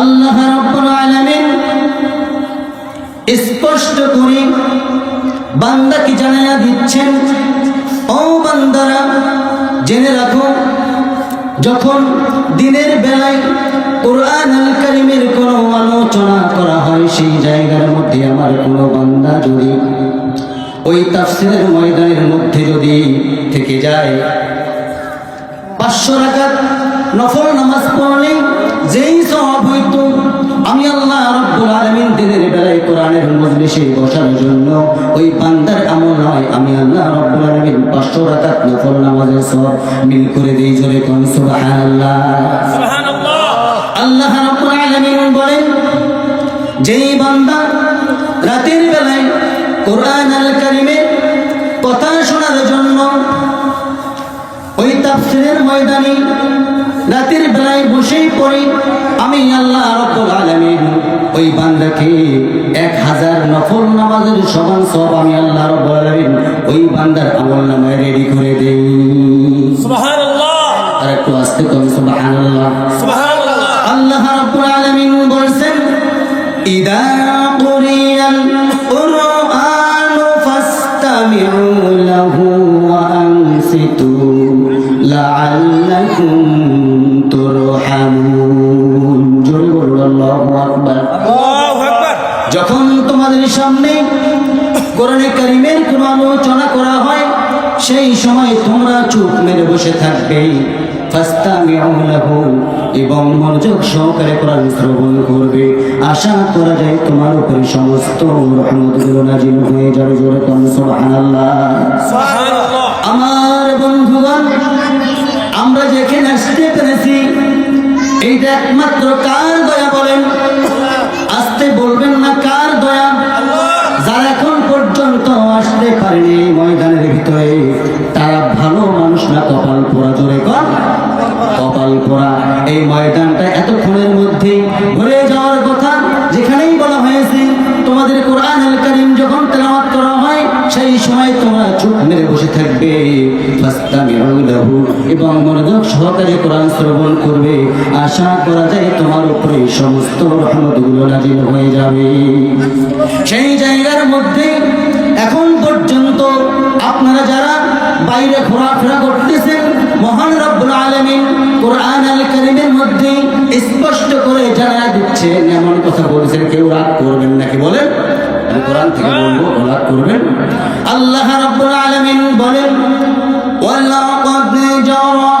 আল্লাহ রাব্বুল আলামিন স্পষ্ট করে বান্দাকে জানাইয়া দিচ্ছেন, ও জেনে রাখো, যখন দিনের বেলায় কোরআন আল কারিমের কোনো আলোচনা করা হয়, সেই জায়গার মধ্যে আমার কোনো বান্দা যদি ওই তাফসিরের ময়দানের মধ্যে যদি থেকে যায়, পাঁচশো রাকাত নফল নামাজ পড়লে যেই সব হইতো আমি আল্লাহ রব্বুল আলামিন দিনের বেলায় কোরআনের মজলিসে বসার জন্য ওই বান্দার আমল নয় আমি আল্লাহ রব্বুল আলামিন পাঁচশো রাকাত নফল নামাজের সব মিল করে দিই জোরে কোন সুবহানাল্লাহ। আল্লাহ রব্বুল আলামিন বলেন যেই বান্দা রাতের বেলায় কোরআন আল কারিমের কথা শোনার জন্য ওই তাফসিরের ময়দানে রাতের বেলায় বসেই পড়ি আমি আল্লাহ রব্বুল আলামিন ওই বান্দাকে এক হাজার নফল নামাজের সমান সব আমি আল্লাহ রব্বুল আলামিন ওই বান্দার আমল নামায় রেডি করে দেই। সুবহানাল্লাহ। আর একটু আস্তে কম সুবহানাল্লাহ। সুবহানাল্লাহ। আল্লাহ রাব্বুল আলামিন বলেন ইদা কুরিয়াল কুরআন ফাসতামিউ লাহু ওয়া আনসিতু লাআল্লাকুম কোরআনে কারিমের কোন আলোচনা করা হয়, সেই সময় তোমরা চুপ মেরে বসে থাকবে। এবং মনোযোগ সহকারে কোরআন শ্রবণ করবে। আশা করা যায় তোমার উপরে সমস্ত আমার বন্ধুগণ, আমরা যেখানে আসতে পেরেছি, এইটা একমাত্র কার দয়া বলেন? আসতে বলবেন পারেনি এই ময়দানের ভিতরে। তারা ভালো মানুষ না, কপাল পোড়া জোরে কপাল পোড়া। এই ময়দানটা এতক্ষণের মধ্যেই ভরে যাওয়ার কথা যেখানেই বলা হয়েছে, তোমাদের কোরআন আল যখন তেলাওয়াত করা হয়, সেই সময় তোমরা চুপ মেরে বসে থাকবে। এবং মনোযোগ সহকারে কোরআন শ্রবণ করবে। আশা করা যায় তোমার উপরে সমস্ত রহমতগুলো নাজিল হয়ে যাবে। সেই জায়গার মধ্যে এখন আপনারা যারা বাইরে ঘোরাফেরা করতেছেন মহান রব্বুল আলামিন কোরআন আল কারিমের মধ্যে স্পষ্ট করে জানা দিচ্ছেন এমন কথা বলেছেন কেউ রাগ করবেন নাকি বলেন আমি কোরআন থেকে বলবো রাগ করবেন আল্লাহ রাব্বুল আলামিন বলেন ولقد جرأنا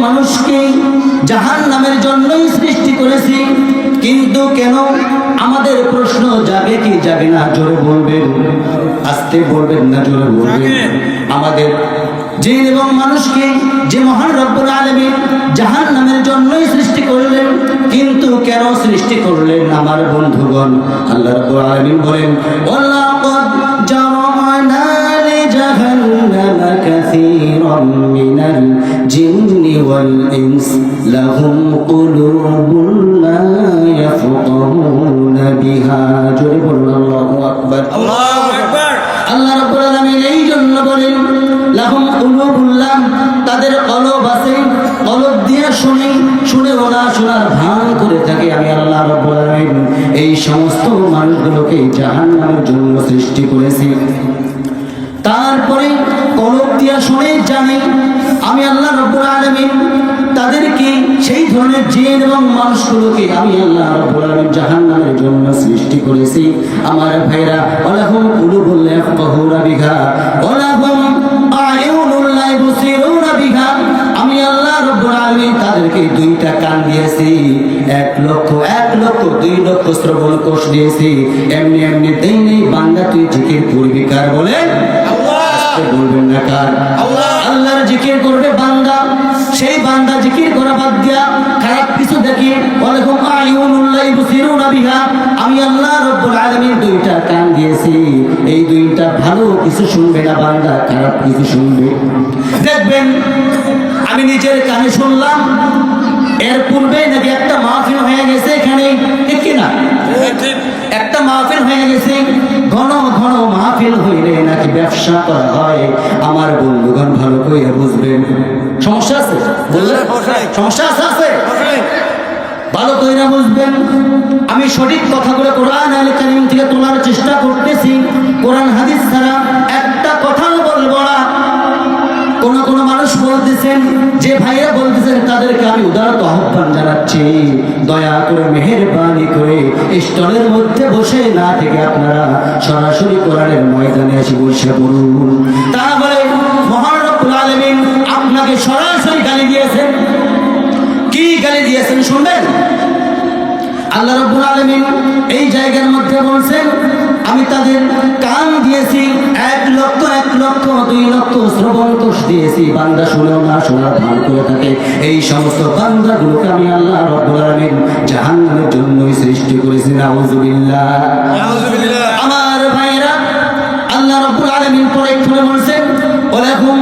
মানুষকে জাহান নামের জন্যই সৃষ্টি করেছি কিন্তু কেন আমাদের প্রশ্ন যাবে কি যাবে না? জোরে বলবেন। আস্তে বলবেন না জোরে বলবেন। আমাদের জিন এবং মানুষকে যে মহান রব্বুল আলামিন জাহান নামের জন্যই সৃষ্টি করলেন কিন্তু কেন সৃষ্টি করলেন আমার বন্ধুগণ? আল্লাহ রব্বুল আলামিন বলেন ওয়ালাকাদ জিন্নি ওয়াল ইনস লাহুম কুলুবুন লা ইয়াফকাহুনা বিহা জোরে বলুন আল্লাহু আকবার। আল্লাহু আকবার। আল্লাহ রাব্বুল আলামিন এই জন্য বলেন লাহুম কুলুবুল্লাহ তাদের কলব আছে কলব দিয়ে শুনে শুনে ওরা শোনার ভান করে থাকে। আমি আল্লাহ রাব্বুল আলামিন এই সমস্ত মানুষগুলোকে জাহান্নামের জন্য সৃষ্টি করেছি। তারপরে কলক দিয়া শুনে জানে আমি আল্লাহ রব্বুল আলমিন তাদেরকে সেই ধরনের জেন এবং মানুষগুলোকে আমি আল্লাহ রব্বুল আলমিন জাহান্নামের জন্য সৃষ্টি করেছি। আমার ভাইরা, ওয়ালাহুম কুলুবুল ইয়াফকাহুনা বিহা, ওয়ালাহুম আয়ুনুল লা রব্বুল আলামিন তাদেরকে দুইটা কান দিয়েছি। এক লক্ষ এক লক্ষ দুই লক্ষ শ্রবণ কোষ দিয়েছি। এমনি এমনি দেই নেই বান্দা তুই জিকির করবি কার বলে? বলবেন না কার? আল্লাহর জিকির করবে বান্দা। সেই বান্দা জিকির করা বাদ দিয়া খারাপ কিছু দেখি। ওয়ালাকুম আয়ুনুল্লাহ ইবসিরুনা বিহা। আমি আল্লাহ রব্বুল আলামিন দুইটা কান দিয়েছি। এই দুইটা ভালো কিছু শুনবে না বান্দা খারাপ কিছু শুনবে। দেখবেন আমি নিজের কানে শুনলাম এর পূর্বে নাকি একটা মাহফিল হয়ে গেছে এখানে ঠিক কিনা? ঠিক। একটা মাহফিল হয়ে গেছে ঘন ঘন মাহফিল হইলে নাকি ব্যবসা করা হয়। আমার বন্ধুগণ ভালো করে বুঝবেন। সমস্যা আছে? বললেন? সমস্যা আছে আছে? ভালো করে বুঝবেন। আমি সঠিক কথাগুলো কোরআন আল কারিম থেকে তোলার চেষ্টা করতেছি। কোরআন হাদিস ছাড়া স্টলের মধ্যে বসে না থেকে আপনারা সরাসরি কোরআনের ময়দানে এসে বসে পড়ুন। তাহলে মহারব্বুল আলমিন আপনাকে সরাসরি গালি দিয়েছেন। কি গালি দিয়েছেন শুনবেন? আল্লাহ রব্বুল আলমিন এই জায়গার মধ্যে বলছেন আমি তাদের কান দিয়েছি এক লক্ষ এক লক্ষ দুই লক্ষ শ্রবণ কোষ দিয়েছি। বান্দা শুনেও না শোনার ভান করে থাকে। এই সমস্ত বান্দাগুলোকে আমি আল্লাহ রব্বুল আলামিন জাহান্নামের জন্যই সৃষ্টি করেছি। নাউজুবিল্লাহ। আমার ভাইরা আল্লাহ রাব্বুল আলামিন পরে খুলে বলছেন ওয়ালাকুম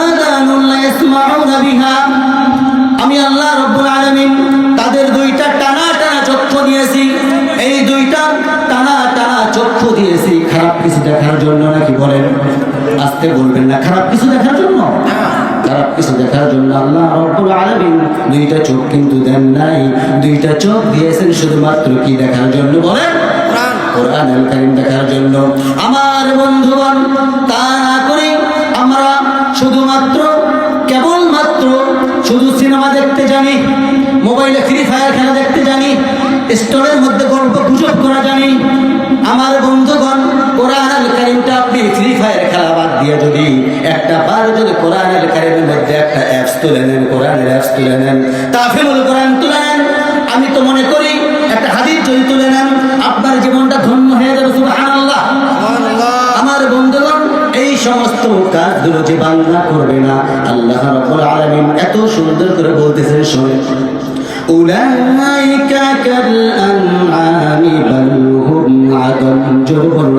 আযানুন লা বিহা। আমি আল্লাহ রাব্বুল আলামিন দিয়েছি, খারাপ কিছু দেখার জন্য নাকি বলেন? আস্তে বলবেন না, খারাপ কিছু দেখার জন্য? খারাপ কিছু দেখার জন্য আল্লাহ রব্বুল আলামিন দুইটা চোখ কিন্তু দেন নাই। দুইটা চোখ দিয়েছেন শুধুমাত্র কি দেখার জন্য বলেন? কোরআন আল কারিম দেখার জন্য। আমার বন্ধুগণ, তা না করে আমরা শুধুমাত্র, কেবলমাত্র শুধু সিনেমা দেখতে জানি, মোবাইলে ফ্রি ফায়ার খেলা দেখতে জানি, স্টোরের মধ্যে গল্প গুজব করা জানি আমার বন্ধুগণ কোরআন আল কারিমটা আপনি ফ্রি ফায়ার খেলা বাদ দিয়ে যদি একটা বার যদি কোরআন আল কারিমের মধ্যে একটা অ্যাপস তুলে নেন কোরআনের অ্যাপস তুলে নেন তাফিমুল কোরআন তুলে নেন আমি তো মনে করি একটা হাদিস যদি তুলে নেন আপনার জীবনটা ধন্য হয়ে যাবে সুবহানাল্লাহ আমার বন্ধুগণ এই সমস্ত কাজগুলো যে বান্দা করবে না আল্লাহ রাব্বুল আলামিন এত সুন্দর করে বলতেছেন শুনে أولئك كالأنعام بل আদম জোরে বলুন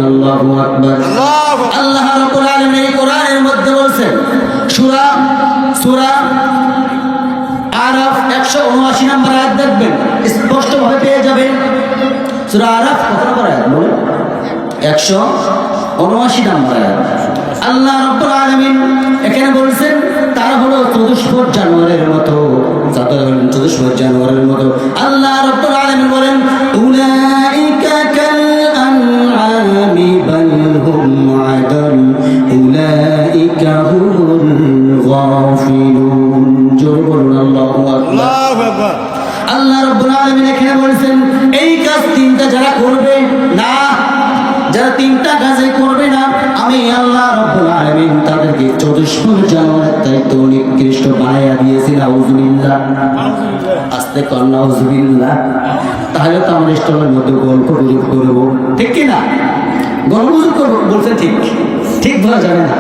আল্লাহ রাব্বুল আলামিন এখানে বলছেন তারা হলো চতুষ্পদ জানোয়ারের মতো। তাদের চতুষ্পদ মতো। আল্লাহ রাব্বুল আলামিন বলেন উলা আলামিন তাদেরকে চতুষ্পদ জানোয়ারের দায়িত্ব নিকৃষ্ট বানাইয়া দিয়েছি নাউজুবিল্লাহ আস্তে কর নাউজুবিল্লাহ তাহলে তো আমরা স্টলের মধ্যে গল্প গুজব করব। ঠিক কি না গল্প গুজব করব বলতে ঠিক। ঠিক বলা যাবে না।